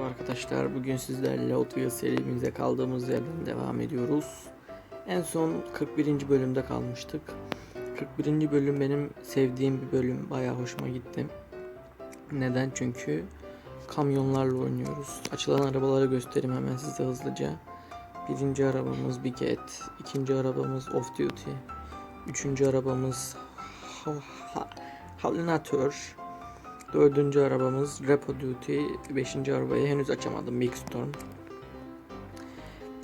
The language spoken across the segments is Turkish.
Arkadaşlar bugün sizlerle Wheels serimize kaldığımız yerden devam ediyoruz. En son 41. bölümde kalmıştık. 41. bölüm benim sevdiğim bir bölüm. Bayağı hoşuma gitti. Neden? Çünkü kamyonlarla oynuyoruz. Açılan arabaları göstereyim hemen size hızlıca. Birinci arabamız Big ikinci arabamız Off Duty. Üçüncü arabamız ha, ha, Halinator. Dördüncü arabamız Repo Duty. Beşinci arabayı henüz açamadım Big Storm.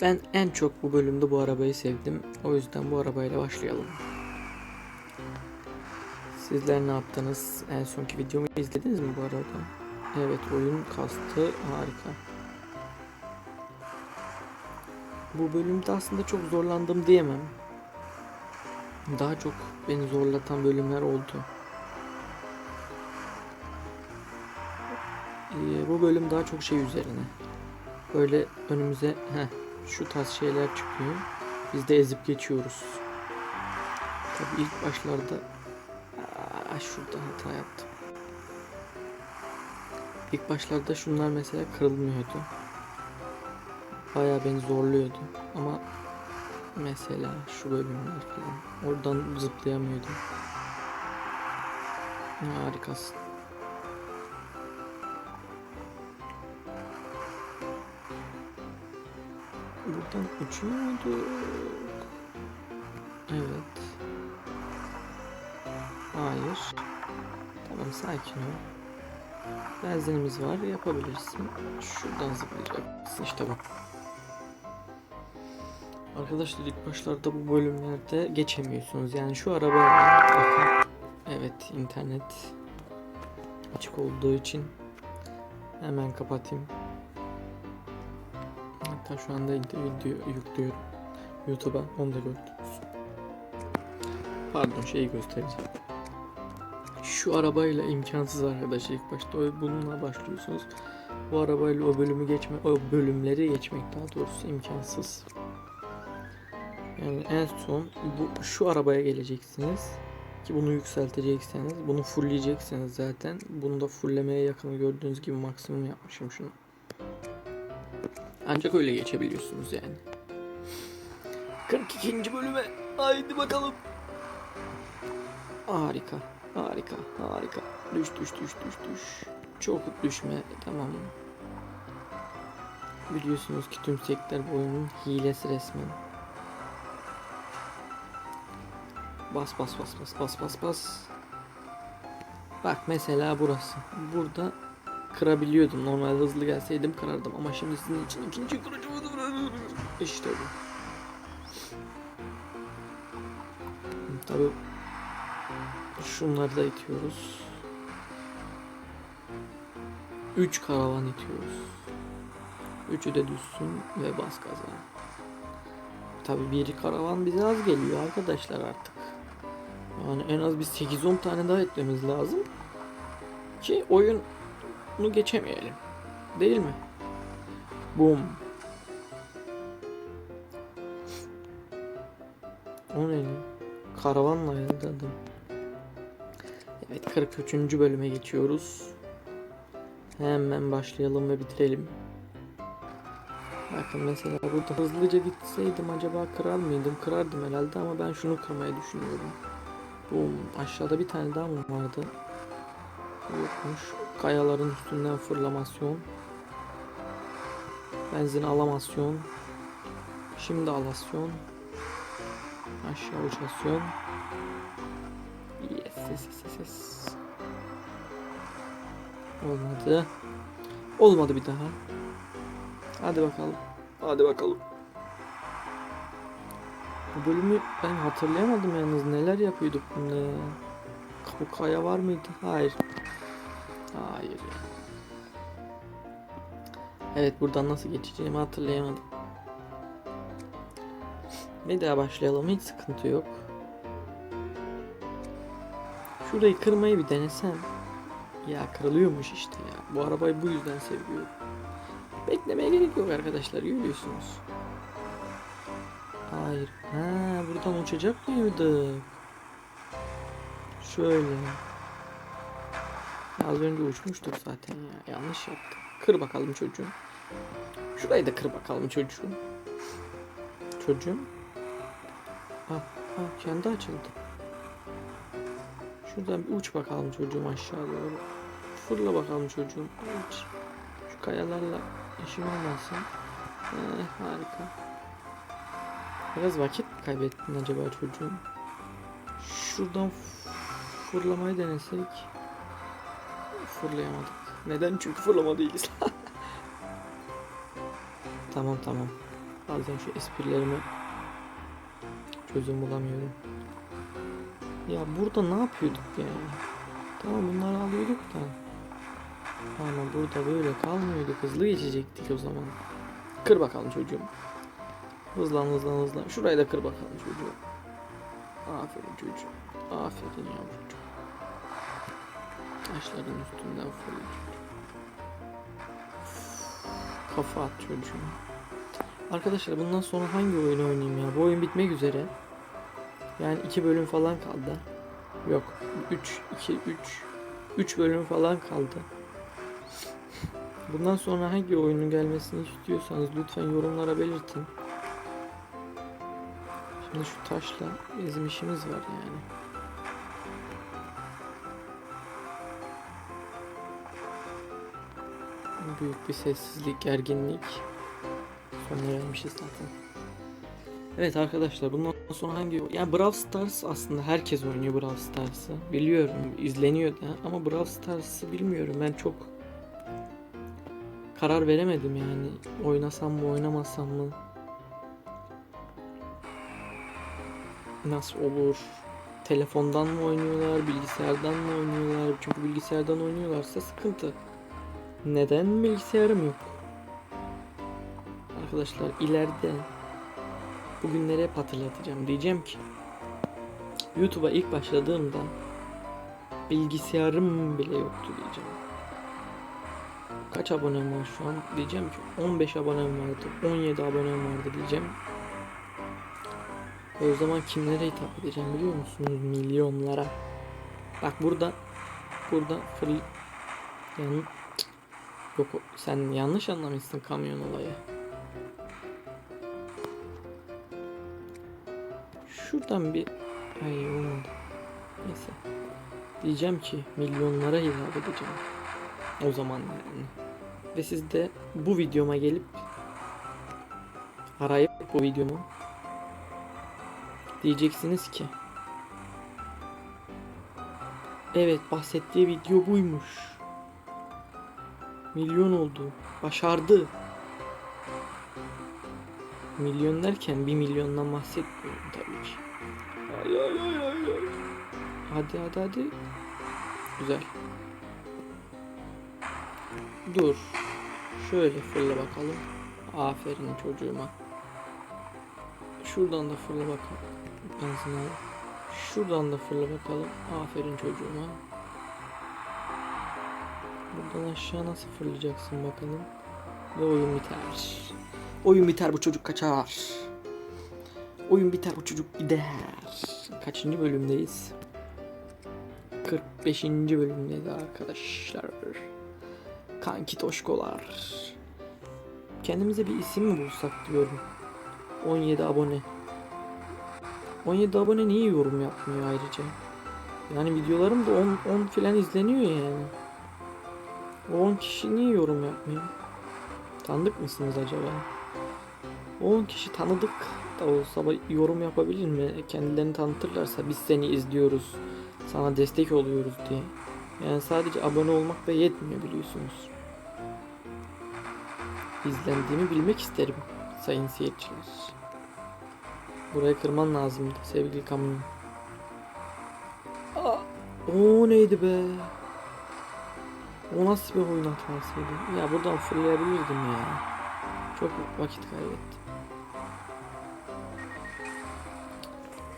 Ben en çok bu bölümde bu arabayı sevdim. O yüzden bu arabayla başlayalım. Sizler ne yaptınız? En sonki videomu izlediniz mi bu arada? Evet oyun kastı harika. Bu bölümde aslında çok zorlandım diyemem. Daha çok beni zorlatan bölümler oldu. Ee, bu bölüm daha çok şey üzerine. Böyle önümüze heh, şu tarz şeyler çıkıyor. Biz de ezip geçiyoruz. Tabii ilk başlarda Aa, şurada hata yaptım. İlk başlarda şunlar mesela kırılmıyordu. Bayağı beni zorluyordu. Ama mesela şu bölümler falan. Oradan zıplayamıyordum. Harikasın. Buradan uçuyorduk. Evet. Hayır. Tamam sakin ol. Benzinimiz var yapabilirsin. Şuradan zıplayacaksın işte bu. Arkadaşlar ilk başlarda bu bölümlerde geçemiyorsunuz. Yani şu bakın. Evet internet açık olduğu için hemen kapatayım. Hatta şu anda video yüklüyorum YouTube'a onu da gördünüz. Pardon şeyi göstereceğim. Şu arabayla imkansız arkadaşlar ilk başta bununla başlıyorsunuz. Bu arabayla o bölümü geçme o bölümleri geçmek daha doğrusu imkansız. Yani en son bu şu arabaya geleceksiniz ki bunu yükselteceksiniz. Bunu fullleyeceksiniz zaten. Bunu da fulllemeye yakın gördüğünüz gibi maksimum yapmışım şunu. Ancak öyle geçebiliyorsunuz yani. 42. bölüme haydi bakalım. Harika, harika, harika. Düş, düş, düş, düş, düş. Çok düşme, tamam. Biliyorsunuz ki tüm sektör bu oyunun hilesi resmen. Bas bas bas bas bas bas bas. Bak mesela burası. Burada kırabiliyordum. Normal hızlı gelseydim kırardım ama şimdi sizin için ikinci kırıcımı İşte bu. Tabii şunları da itiyoruz. 3 karavan itiyoruz. Üçü de düşsün ve bas gaza. Tabii bir karavan bize az geliyor arkadaşlar artık. Yani en az bir 8-10 tane daha etmemiz lazım. Ki oyunu geçemeyelim. Değil mi? Boom. O ne? Karavanla adam. Evet 43. bölüme geçiyoruz. Hemen başlayalım ve bitirelim. Bakın mesela burada hızlıca gitseydim acaba kırar mıydım? Kırardım herhalde ama ben şunu kırmayı düşünüyorum. Bu aşağıda bir tane daha mı vardı? Yokmuş. Kayaların üstünden fırlamasyon. Benzin alamasyon. Şimdi alasyon. Aşağı uçasyon. Yes, yes, yes, yes. Olmadı. Olmadı bir daha. Hadi bakalım. Hadi bakalım. Bu bölümü ben hatırlayamadım yalnız. Neler yapıyorduk bunda ya. Bu kaya var mıydı? Hayır. Hayır ya. Evet buradan nasıl geçeceğimi hatırlayamadım. Bir daha başlayalım. Hiç sıkıntı yok. Şurayı kırmayı bir denesem. Ya kırılıyormuş işte ya. Bu arabayı bu yüzden seviyorum. Beklemeye gerek yok arkadaşlar. Görüyorsunuz. Hayır. Ha buradan uçacak mıydık? Şöyle. Az önce uçmuştuk zaten ya. Yanlış yaptık. Kır bakalım çocuğum. Şurayı da kır bakalım çocuğum. Çocuğum. Ha, ha kendi açıldı. Şuradan bir uç bakalım çocuğum aşağı doğru. Fırla bakalım çocuğum. Uç. Şu kayalarla işin olmasın. Eh, harika. Biraz vakit mi kaybettin acaba çocuğum? Şuradan fırlamayı denesek. Fırlayamadık. Neden? Çünkü fırlama değiliz. tamam tamam. Bazen şu esprilerime çözüm bulamıyorum. Ya burada ne yapıyorduk yani? Tamam bunları alıyorduk da. Ama burada böyle kalmıyorduk. Hızlı geçecektik o zaman. Kır bakalım çocuğum. Hızlan hızlan hızlan. Şurayı da kır bakalım çocuğum. Aferin çocuğum. Aferin yavrucuğum. Taşların üstünden fırla çocuğum. Kafa at çocuğum. Arkadaşlar bundan sonra hangi oyunu oynayayım ya? Bu oyun bitmek üzere. Yani iki bölüm falan kaldı. Yok. 3, 2, 3. 3 bölüm falan kaldı. Bundan sonra hangi oyunun gelmesini istiyorsanız lütfen yorumlara belirtin. Şimdi şu taşla bizim işimiz var yani. Büyük bir sessizlik, gerginlik. Sonuna gelmişiz zaten. Evet arkadaşlar bundan sonra hangi yani Brawl Stars aslında herkes oynuyor Brawl Stars'ı. Biliyorum izleniyor da ama Brawl Stars'ı bilmiyorum ben çok karar veremedim yani. Oynasam mı oynamasam mı? Nasıl olur? Telefondan mı oynuyorlar, bilgisayardan mı oynuyorlar? Çünkü bilgisayardan oynuyorlarsa sıkıntı. Neden bilgisayarım yok? Arkadaşlar ileride bugünleri hep hatırlatacağım. Diyeceğim ki YouTube'a ilk başladığımda bilgisayarım bile yoktu diyeceğim. Kaç abonem var şu an? Diyeceğim ki 15 abonem vardı, 17 abonem vardı diyeceğim. O zaman kimlere hitap edeceğim biliyor musunuz? Milyonlara. Bak burada burada fırl yani yok sen yanlış anlamışsın kamyon olayı. Şuradan bir ay olmadı. Neyse. Diyeceğim ki milyonlara hitap edeceğim. O zaman yani. Ve siz de bu videoma gelip arayıp bu videomu diyeceksiniz ki Evet bahsettiği video buymuş. Milyon oldu. Başardı. Milyon derken bir milyondan bahsetmiyorum tabii ki. Ay ay ay ay ay. Hadi hadi hadi. Güzel. Dur. Şöyle fırla bakalım. Aferin çocuğuma. Şuradan da fırla bakalım. Ben sana Şuradan da fırla bakalım. Aferin çocuğuma. Buradan aşağı nasıl fırlayacaksın bakalım. Ve oyun biter. Oyun biter bu çocuk kaçar. Oyun biter bu çocuk gider. Kaçıncı bölümdeyiz? 45. bölümdeyiz arkadaşlar. Kanki toşkolar. Kendimize bir isim mi bulsak diyorum. 17 abone. 17 abone niye yorum yapmıyor ayrıca? Yani videolarım da 10, 10 filan izleniyor yani. O 10 kişi niye yorum yapmıyor? Tanıdık mısınız acaba? O 10 kişi tanıdık da olsa yorum yapabilir mi? Kendilerini tanıtırlarsa biz seni izliyoruz. Sana destek oluyoruz diye. Yani sadece abone olmak da yetmiyor biliyorsunuz. İzlendiğimi bilmek isterim sayın seyirciler. Burayı kırman lazımdı sevgili kamyon. O neydi be? O nasıl bir oyun hatasıydı? Ya buradan fırlayabilirdim ya. Çok vakit kaybettim.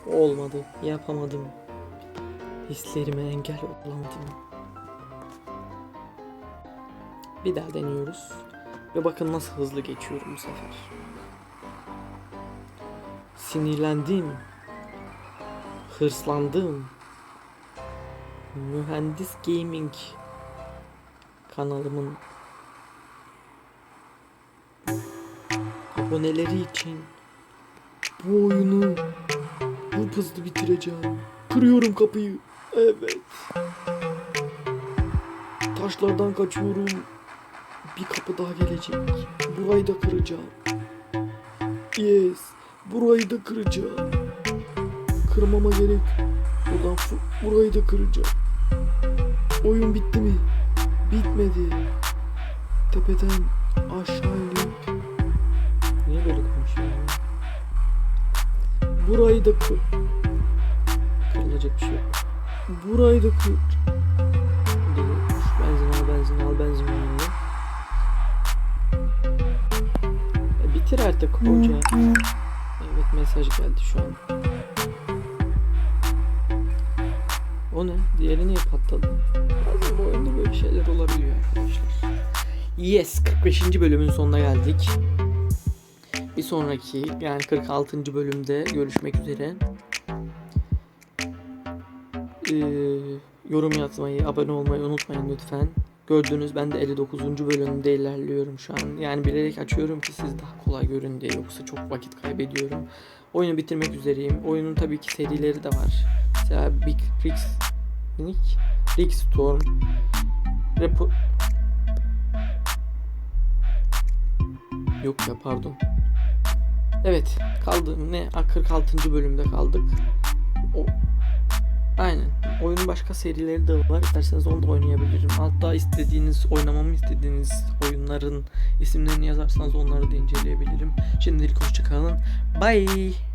Olmadı. Yapamadım. Hislerime engel olamadım. Bir daha deniyoruz. Ve bakın nasıl hızlı geçiyorum bu sefer. Sinirlendim. Hırslandım. Mühendis Gaming kanalımın aboneleri için bu oyunu bu hızlı bitireceğim. Kırıyorum kapıyı. Evet. Taşlardan kaçıyorum. Bir kapı daha gelecek. Burayı da kıracağım. Yes. Burayı da kıracağım. Kırmama gerek. Fu- burayı da kıracağım. Oyun bitti mi? Bitmedi. Tepeden aşağı inip Niye böyle konuşuyorum? Burayı da kır. Kırılacak bir şey yok. Burayı da kır. Dur, benzin al benzin al benzin al. E, bitir artık hoca. Mesaj geldi şu an. O ne? Diğeri niye patladı? Bazen bu oyunda böyle şeyler olabiliyor arkadaşlar. Yes 45. bölümün sonuna geldik. Bir sonraki yani 46. bölümde görüşmek üzere. Ee, yorum yazmayı, abone olmayı unutmayın lütfen. Gördüğünüz ben de 59. bölümde ilerliyorum şu an. Yani bilerek açıyorum ki siz daha kolay görün diye yoksa çok vakit kaybediyorum. Oyunu bitirmek üzereyim. Oyunun tabii ki serileri de var. Mesela Big Rigs Nick, Rig Storm, Repo... Yok ya pardon. Evet kaldı ne 46. bölümde kaldık. O Aynen. Oyunun başka serileri de var. İsterseniz onu da oynayabilirim. Hatta istediğiniz, oynamamı istediğiniz oyunların isimlerini yazarsanız onları da inceleyebilirim. Şimdilik hoşçakalın. Bye.